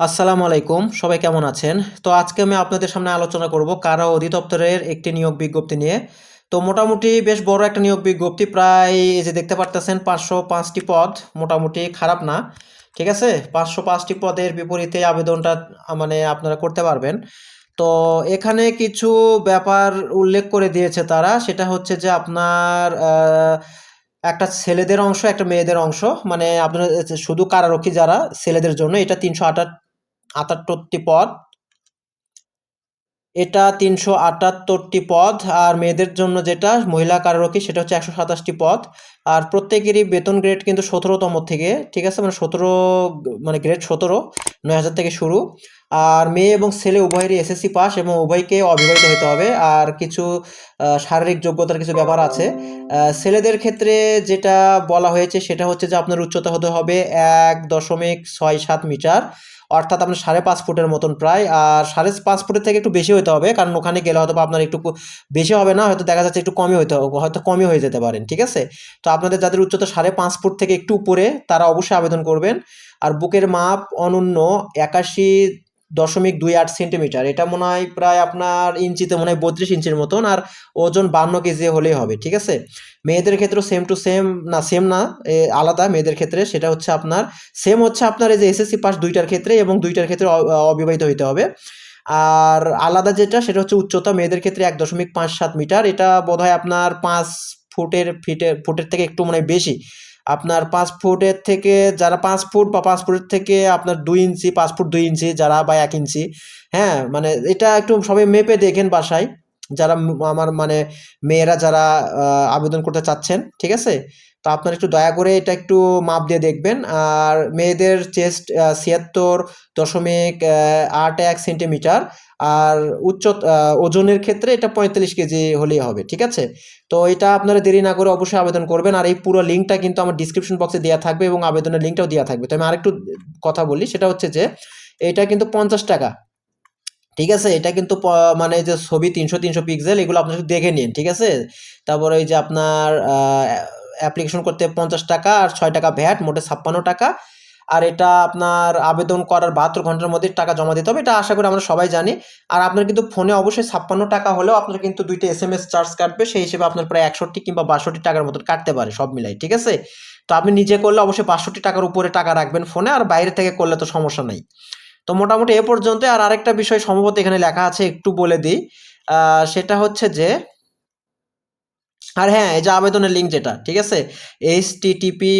আসসালামু আলাইকুম, সবাই কেমন আছেন? তো আজকে আমি আপনাদের সামনে আলোচনা করব কারা অধিদপ্তরের একটি নিয়োগ বিজ্ঞপ্তি নিয়ে। তো মোটামুটি বেশ বড় একটা নিয়োগ বিজ্ঞপ্তি, প্রায় এই যে দেখতে পারতেছেন পাঁচশো পাঁচটি পদ, মোটামুটি খারাপ না, ঠিক আছে? পাঁচশো পাঁচটি পদের বিপরীতে আবেদনটা মানে আপনারা করতে পারবেন। তো এখানে কিছু ব্যাপার উল্লেখ করে দিয়েছে তারা, সেটা হচ্ছে যে আপনার একটা ছেলেদের অংশ, একটা মেয়েদের অংশ মানে আপনার শুধু কারারক্ষী যারা, ছেলেদের জন্য এটা তিনশো আটাত আটাত্তরটি পদ। এটা তিনশো আটাত্তরটি পদ, আর মেয়েদের জন্য যেটা মহিলা কারোরকি সেটা হচ্ছে একশো সাতাশটি পদ। আর প্রত্যেকেরই বেতন গ্রেড কিন্তু সতেরোতম থেকে, ঠিক আছে? মানে সতেরো মানে গ্রেড সতেরো, নয় হাজার থেকে শুরু। আর মেয়ে এবং ছেলে উভয়েরই এসএসসি পাস এবং উভয়কে অবিবাহিত হতে হবে। আর কিছু শারীরিক যোগ্যতার কিছু ব্যাপার আছে। ছেলেদের ক্ষেত্রে যেটা বলা হয়েছে সেটা হচ্ছে যে আপনার উচ্চতা হতে হবে এক দশমিক ছয় সাত মিটার, অর্থাৎ আপনার সাড়ে পাঁচ ফুটের মতন প্রায়। আর সাড়ে পাঁচ ফুটের থেকে একটু বেশি হতে হবে, কারণ ওখানে গেলে হয়তো আপনার একটু বেশি হবে না, হয়তো দেখা যাচ্ছে একটু কমই হতে হবে হয়তো কমই হয়ে যেতে পারেন, ঠিক আছে? তো আপনাদের যাদের উচ্চতা সাড়ে পাঁচ ফুট থেকে একটু উপরে, তারা অবশ্যই আবেদন করবেন। আর বুকের মাপ অনন্য একাশি দশমিক দুই আট সেন্টিমিটার। এটা মনে হয় প্রায় আপনার ইঞ্চিতে মনে হয় বত্রিশ ইঞ্চির মতন আর ওজন বান্ন কেজি হলেই হবে, ঠিক আছে? মেয়েদের ক্ষেত্রে সেম টু সেম না সেম না আলাদা মেয়েদের ক্ষেত্রে। সেটা হচ্ছে আপনার সেম হচ্ছে আপনার এই যে এসএসসি পাস দুইটার ক্ষেত্রে এবং দুইটার ক্ষেত্রে অবিবাহিত হইতে হবে। আর আলাদা যেটা, সেটা হচ্ছে উচ্চতা, মেয়েদের ক্ষেত্রে এক দশমিক পাঁচ সাত মিটার। এটা বোধহয় আপনার পাঁচ ফুটের ফিটের, ফুটের থেকে একটু মনে বেশি। আপনার পাঁচ ফুটের থেকে যারা পাঁচ ফুট বা পাঁচ ফুটের থেকে আপনার দুই ইঞ্চি, পাঁচ ফুট দুই ইঞ্চি যারা বা এক ইঞ্চি হ্যাঁ মানে এটা একটু সবাই মেপে দেখেন বাসায়। যারা আমার মানে মেয়েরা যারা আবেদন করতে চাচ্ছেন, ঠিক আছে? তো আপনারা একটু দয়া করে এটা একটু মাপ দিয়ে দেখবেন। আর মেয়েদের চেস্ট ছিয়াত্তর দশমিক আট এক সেন্টিমিটার। আর উচ্চ ওজনের ক্ষেত্রে এটা পঁয়তাল্লিশ কেজি হলেই হবে, ঠিক আছে? তো এটা আপনারা দেরি না করে অবশ্যই আবেদন করবেন। আর এই পুরো লিঙ্কটা কিন্তু আমার ডিসক্রিপশন বক্সে দেওয়া থাকবে এবং আবেদনের লিঙ্কটাও দেওয়া থাকবে। তো আমি আরেকটু কথা বলি, সেটা হচ্ছে যে, এটা কিন্তু পঞ্চাশ টাকা। ঠিক আছে? এটা কিন্তু মানে যে ছবি তিনশো তিনশো পিক্সেল এগুলো আপনার দেখে নিন, ঠিক আছে? তারপরে ওই যে আপনার অ্যাপ্লিকেশন করতে পঞ্চাশ টাকা আর ছয় টাকা ভ্যাট মোটে ছাপ্পান্ন টাকা। আর এটা আপনার আবেদন করার বাহাত্তর ঘণ্টার মধ্যে টাকা জমা দিতে হবে, এটা আশা করি আমরা সবাই জানি। আর আপনার কিন্তু ফোনে অবশ্যই ছাপ্পান্ন টাকা হলেও আপনার কিন্তু দুইটা এস এম এস চার্জ কাটবে, সেই হিসেবে আপনার প্রায় একষট্টি কিংবা বাষট্টি টাকার মতন কাটতে পারে, সব মিলাই, ঠিক আছে? তো আপনি নিজে করলে অবশ্যই বাষট্টি টাকার উপরে টাকা রাখবেন ফোনে, আর বাইরে থেকে করলে তো সমস্যা নাই। তো মোটামুটি এ পর্যন্ত আর আরেকটা বিষয় সম্ভবত এখানে লেখা আছে, একটু বলে দিই। সেটা হচ্ছে যে, আর হ্যাঁ এই যে আবেদনের লিঙ্ক যেটা, ঠিক আছে? এইচ টিটিপি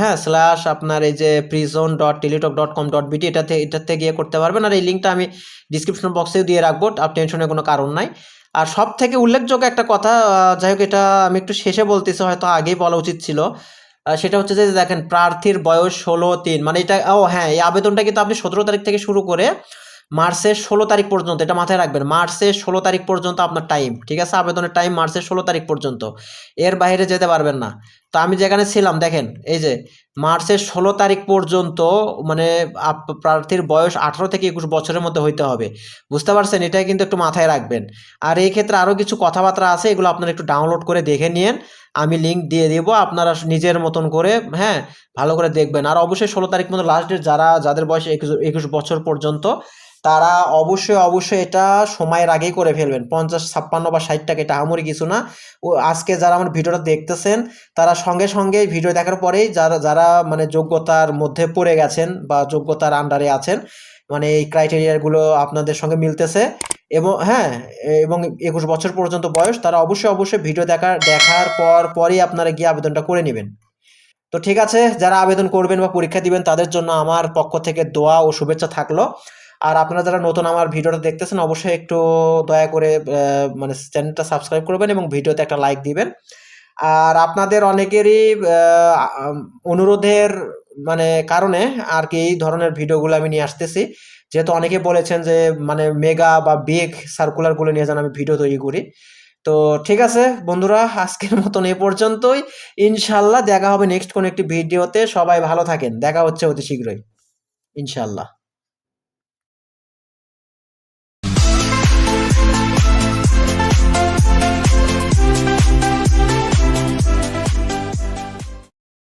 হ্যাঁ স্ল্যাশ আপনার এই যে prison dot Teletalk dot com dot BD এটাতে এটাতে গিয়ে করতে পারবেন। আর এই লিঙ্কটা আমি ডিসক্রিপশন বক্সেও দিয়ে রাখব, আর টেনশনের কোনো কারণ নাই। আর সব থেকে উল্লেখযোগ্য একটা কথা যাই হোক, এটা আমি একটু শেষে বলতেছি, হয়তো আগেই বলা উচিত ছিল। সেটা হচ্ছে যে দেখেন, প্রার্থীর বয়স ষোলো তিন। মানে এটা, ও হ্যাঁ এই আবেদনটা কিন্তু আপনি সতেরো তারিখ থেকে শুরু করে মার্চের ষোলো তারিখ পর্যন্ত, এটা মাথায় রাখবেন, মার্চের ষোলো তারিখ পর্যন্ত আপনার টাইম ঠিক আছে? আবেদনের টাইম মার্চের ষোলো তারিখ পর্যন্ত। এর বাইরে যেতে পারবেন না। তো আমি যেখানে ছিলাম, দেখেন, এই যে মার্চের ষোলো তারিখ পর্যন্ত মানে প্রার্থীর বয়স আঠারো থেকে একুশ বছরের মধ্যে হইতে হবে। বুঝতে পারছেন? এটাই কিন্তু একটু মাথায় রাখবেন। আর এই ক্ষেত্রে আরও কিছু কথাবার্তা আছে, এগুলো আপনারা একটু ডাউনলোড করে দেখে নিন আমি লিঙ্ক দিয়ে দিব, আপনারা নিজের মতন করে হ্যাঁ ভালো করে দেখবেন। আর অবশ্যই ষোলো তারিখ মতো লাস্ট ডেট যারা, যাদের বয়স একুশ একুশ বছর পর্যন্ত, তারা অবশ্যই অবশ্যই এটা সময়ের আগেই করে ফেলবেন। পঞ্চাশ, ছাপ্পান্ন বা ষাট টাকা, এটা আমরি কিছু না। ও, আজকে যারা আমার ভিডিওটা দেখতেছেন, তারা সঙ্গে সঙ্গে ভিডিও দেখার পরেই যারা যারা মানে যোগ্যতার মধ্যে পড়ে গেছেন বা যোগ্যতার আন্ডারে আছেন মানে এই ক্রাইটেরিয়াগুলো আপনাদের সঙ্গে মিলতেছে এবং হ্যাঁ এবং একুশ বছর পর্যন্ত বয়স, তারা অবশ্যই অবশ্যই ভিডিও দেখার দেখার পর পরই আপনারা গিয়ে আবেদনটা করে নেবেন। তো ঠিক আছে, যারা আবেদন করবেন বা পরীক্ষা দিবেন, তাদের জন্য আমার পক্ষ থেকে দোয়া ও শুভেচ্ছা থাকল। আর আপনারা যারা নতুন আমার ভিডিওটা দেখতেছেন, অবশ্যই একটু দয়া করে মানে চ্যানেলটা সাবস্ক্রাইব করবেন এবং ভিডিওতে একটা লাইক দিবেন। আর আপনাদের অনেকেরই অনুরোধের মানে কারণে আর কি এই ধরনের ভিডিওগুলো আমি নিয়ে আসতেছি। যেহেতু অনেকে বলেছেন যে মানে মেগা বা বিগ সার্কুলারগুলো নিয়ে যেন আমি ভিডিও তৈরি করি। তো ঠিক আছে বন্ধুরা, আজকের মতন এ পর্যন্তই। ইনশাল্লাহ দেখা হবে নেক্সট কোনো একটি ভিডিওতে। সবাই ভালো থাকেন। দেখা হচ্ছে অতি শীঘ্রই। ইনশাল্লাহ।